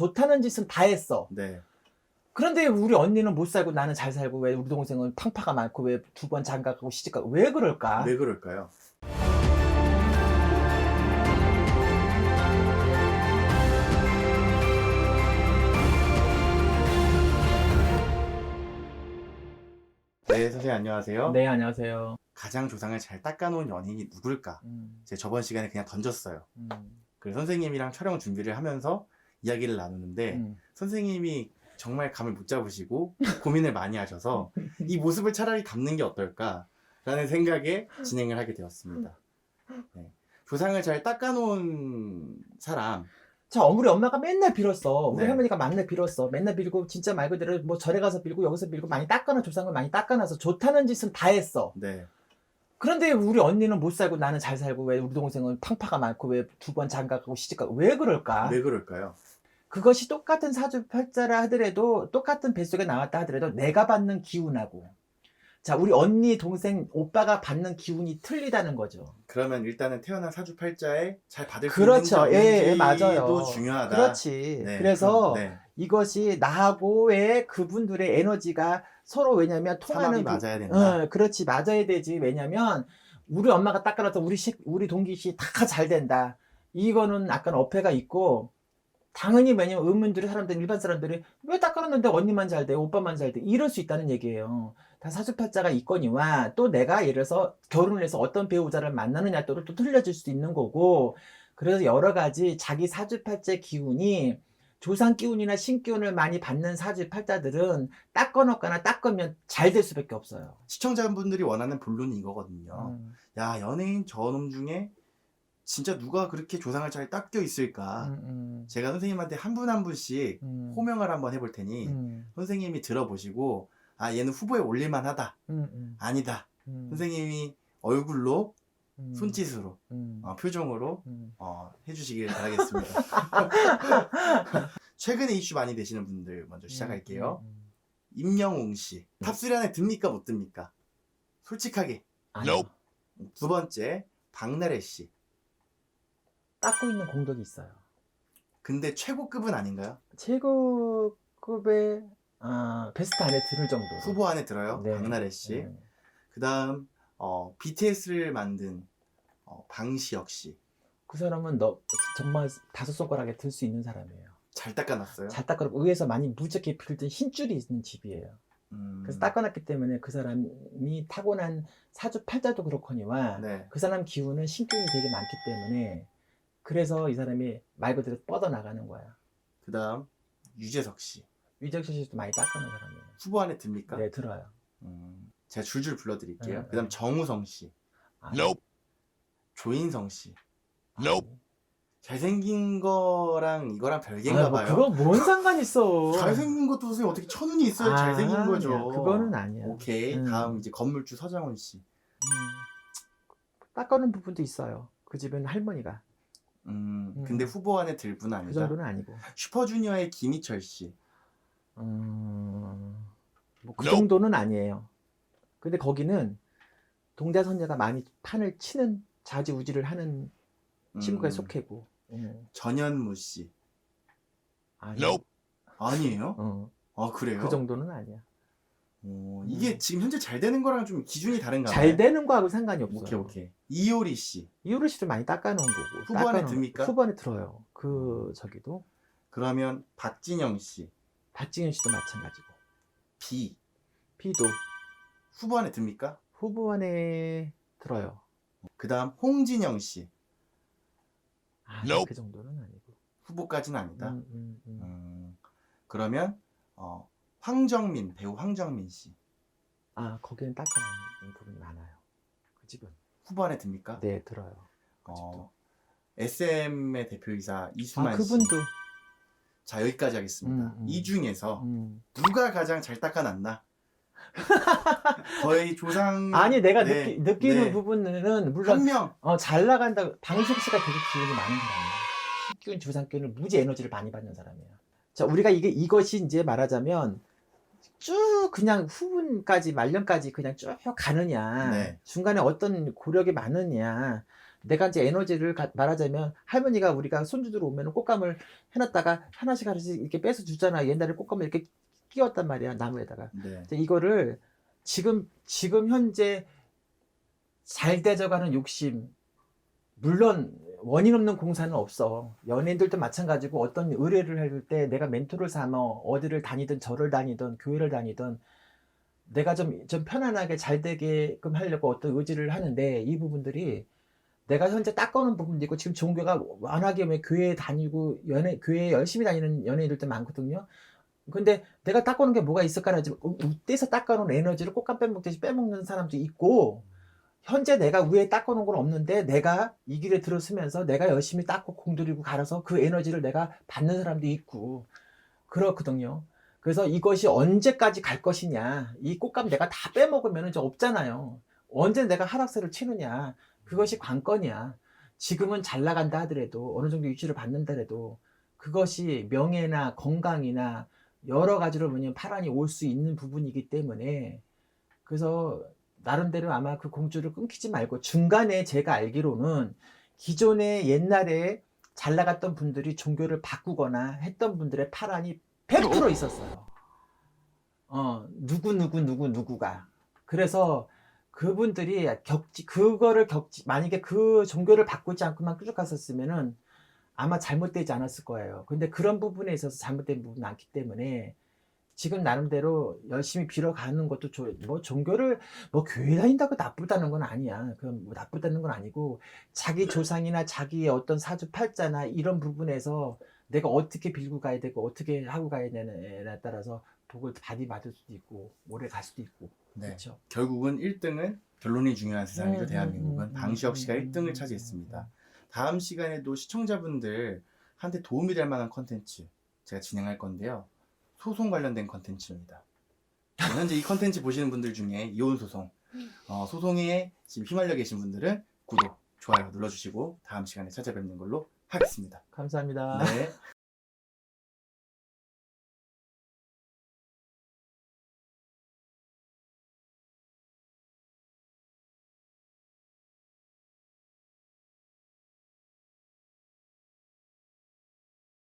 좋다는 짓은 다 했어. 네. 그런데 우리 언니는 못 살고 나는 잘 살고 왜 우리 동생은 팡파가 많고 왜 두 번 장가가고 시집가고 왜 그럴까? 왜 그럴까요? 네, 선생님 안녕하세요. 네 안녕하세요. 가장 조상을 잘 닦아놓은 연예인이 누굴까? 음, 제가 저번 시간에 그냥 던졌어요. 음, 그래서 선생님이랑 촬영 준비를 하면서 이야기를 나누는데 음. 선생님이 정말 감을 못 잡으시고 고민을 많이 하셔서 이 모습을 차라리 담는 게 어떨까라는 생각에 진행을 하게 되었습니다. 네. 조상을 잘 닦아놓은 사람, 자, 우리 엄마가 맨날 빌었어. 우리 네. 할머니가 맨날 빌었어. 맨날 빌고 진짜 말 그대로 뭐 절에 가서 빌고 여기서 빌고 많이 닦아놔 조상을 많이 닦아놔서 좋다는 짓은 다 했어. 네, 그런데 우리 언니는 못 살고 나는 잘 살고 왜 우리 동생은 팡파가 많고 왜 두 번 장가가고 시집가고 왜 그럴까? 왜 그럴까요? 그것이 똑같은 사주팔자라 하더라도 똑같은 뱃속에 나왔다 하더라도 내가 받는 기운하고 자 우리 언니 동생 오빠가 받는 기운이 틀리다는 거죠. 그러면 일단은 태어난 사주팔자에 잘 받을 그렇죠. 예, 예, 맞아요. 중요하다. 그렇지. 네, 그래서 그럼, 네. 이것이 나하고의 그분들의 에너지가 서로 왜냐면 통하는 맞아야 된다. 어, 그렇지 맞아야 되지. 왜냐면 우리 엄마가 닦아놔서 우리 식 우리 동기 씨 다 잘 된다. 이거는 약간 어폐가 있고 당연히 왜냐면 의문들이 사람들 일반 사람들이 왜 닦아놨는데 언니만 잘 돼, 오빠만 잘 돼, 이럴 수 있다는 얘기예요. 다 사주팔자가 있거니와 또 내가 예를 들어서 결혼을 해서 어떤 배우자를 만나느냐 또또 틀려질 수도 있는 거고 그래서 여러 가지 자기 사주팔자 기운이 조상 기운이나 신 기운을 많이 받는 사주 팔자들은 닦아놓거나 닦으면 잘 될 수밖에 없어요. 시청자분들이 원하는 본론이 이거거든요. 음, 야 연예인 저놈 중에 진짜 누가 그렇게 조상을 잘 닦여 있을까? 음, 음, 제가 선생님한테 한 분 한 분씩 음, 호명을 한번 해볼 테니 음, 선생님이 들어보시고 아 얘는 후보에 올릴만하다. 음, 음, 아니다. 음, 선생님이 얼굴로 음, 손짓으로 음, 어, 표정으로 음. 어, 해주시길 바라겠습니다. 최근에 이슈 많이 되시는 분들 먼저 시작할게요. 음, 음, 음. 임영웅 씨 탑3 안에 듭니까 못 듭니까? 솔직하게 아니요. 두 번째 박나래 씨 닦고 있는 공덕이 있어요. 근데 최고급은 아닌가요? 최고급의 어, 베스트 안에 들을 정도. 후보 안에 들어요 네. 박나래 씨 네. 그 다음 어, BTS를 만든 어, 방시혁 씨. 그 사람은 너 정말 다섯 손가락에 들 수 있는 사람이에요. 잘 닦아놨어요. 잘 닦아놓고 의에서 많이 무지하게 필든 흰줄이 있는 집이에요. 음, 그래서 닦아놨기 때문에 그 사람이 타고난 사주 팔자도 그렇거니와 네. 그 사람 기운은 신기운이 되게 많기 때문에 그래서 이 사람이 말 그대로 뻗어나가는 거야. 그 다음 유재석 씨. 위적실 씨도 많이 닦아놓은 사람이에요. 후보 안에 듭니까? 네, 들어요. 음, 제가 줄줄 불러드릴게요. 네, 그 다음 네. 정우성 씨. 아니, 조인성 씨. 아니. 잘생긴 거랑 이거랑 별개인가 아유, 뭐 봐요. 그거 뭔 상관 있어? 잘생긴 것도 선생님 어떻게 천운이 있어야 아, 잘생긴 거죠. 아니야. 그거는 아니야. 오케이. 음. 다음 이제 건물주 서장훈 씨. 음, 닦아놓은 부분도 있어요. 그 집은 할머니가. 음, 음. 근데 후보 안에 들 분은 그 아니다. 정도는 아니고. 슈퍼주니어의 김희철 씨. 음, 뭐그 정도는 아니에요. 근데 거기는 동자선녀가 많이 판을 치는 자지우지를 하는 친구가 음, 속해고. 음, 전현무 씨. 아니, 아니에요? 어, 아 그래요? 그 정도는 아니야. 어, 이게 음. 지금 현재 잘 되는 거랑 좀 기준이 다른가 잘 봐요. 되는 거하고 상관이 없어요. 오케이 오케이. 이효리 씨. 이효리 씨도 많이 닦아놓은 거고. 후보 안에 닦아놓은- 듭니까? 후보 안에 들어요. 그 저기도 그러면 박진영 씨. 박진현 씨도 마찬가지고. B. B도 후보 안에 듭니까? 후보 안에 들어요. 그 다음 홍진영 씨. 아, Nope. 그 정도는 아니고. 후보까지는 아니다. 음, 음, 음. 음, 그러면 어, 황정민 배우 황정민 씨 아, 거기는 닦아놓은 부분이 많아요. 그 집은. 후보 안에 듭니까? 네, 들어요. 그 집도. 어, SM의 대표이사 이수만 아, 그분도. 씨. 자 여기까지 하겠습니다. 음, 음. 이 중에서 음. 누가 가장 잘 닦아놨나? 거의 조상 아니, 내가 네, 느끼, 느끼는 네. 부분은, 물론, 한 명. 어, 잘 나간다. 방식 씨가 되게 기운이 많은 사람이야. 식균, 주상균을 무지 에너지를 많이 받는 사람이야. 자, 우리가 이게, 이것이 이제 말하자면, 쭉 그냥 후분까지, 말년까지 그냥 쭉 가느냐. 네. 중간에 어떤 고력이 많으냐. 내가 이제 에너지를 가- 말하자면 할머니가 우리가 손주들 오면 꽃감을 해놨다가 하나씩 하나씩 이렇게 빼서 주잖아. 옛날에 꽃감을 이렇게 끼웠단 말이야 나무에다가. 네. 이거를 지금 지금 현재 잘 되져가는 욕심 물론 원인 없는 공사는 없어 연예인들도 마찬가지고 어떤 의뢰를 할 때 내가 멘토를 삼아 어디를 다니든 절을 다니든 교회를 다니든 내가 좀, 좀 편안하게 잘 되게끔 하려고 어떤 의지를 하는데 이 부분들이 내가 현재 닦아오는 부분도 있고 지금 종교가 워낙에 왜 교회에 다니고 연예 교회에 열심히 다니는 연예인들도 많거든요. 근데 내가 닦아오는 게 뭐가 있을까라 지금 웃대서 닦아놓은 에너지를 꽃감 빼먹듯이 빼먹는 사람도 있고 현재 내가 위에 닦아놓은 건 없는데 내가 이 길에 들어서면서 내가 열심히 닦고 공들이고 갈아서 그 에너지를 내가 받는 사람도 있고 그렇거든요. 그래서 이것이 언제까지 갈 것이냐 이 꽃감 내가 다 빼먹으면 이제 없잖아요. 언제 내가 하락세를 치느냐 그것이 관건이야. 지금은 잘 나간다 하더라도 어느 정도 유지를 받는다 해도 그것이 명예나 건강이나 여러 가지로 뭐냐면 파란이 올 수 있는 부분이기 때문에 그래서 나름대로 아마 그 공주를 끊기지 말고 중간에 제가 알기로는 기존에 옛날에 잘 나갔던 분들이 종교를 바꾸거나 했던 분들의 파란이 100% 있었어요. 어, 누구, 누구, 누구, 누구가. 그래서 그분들이 겪지, 그거를 겪지, 만약에 그 종교를 바꾸지 않고만 쭉 갔었으면은 아마 잘못되지 않았을 거예요. 근데 그런 부분에 있어서 잘못된 부분이 많기 때문에 지금 나름대로 열심히 빌어가는 것도 좋, 뭐 종교를 뭐 교회 다닌다고 나쁘다는 건 아니야. 그건 뭐 나쁘다는 건 아니고 자기 조상이나 자기의 어떤 사주 팔자나 이런 부분에서 내가 어떻게 빌고 가야 되고 어떻게 하고 가야 되느냐에 따라서 복을 많이 받을 수도 있고 오래 갈 수도 있고 네. 그렇죠. 결국은 1등은 결론이 중요한 세상이죠. 음, 대한민국은 음, 음, 방시혁 씨가 음, 1등을 음, 차지했습니다. 다음 시간에도 시청자분들 한테 도움이 될 만한 컨텐츠 제가 진행할 건데요. 소송 관련된 컨텐츠입니다. 현재 이 컨텐츠 보시는 분들 중에 이혼 소송, 어, 소송에 지금 휘말려 계신 분들은 구독, 좋아요 눌러주시고 다음 시간에 찾아뵙는 걸로 하겠습니다. 감사합니다. 네.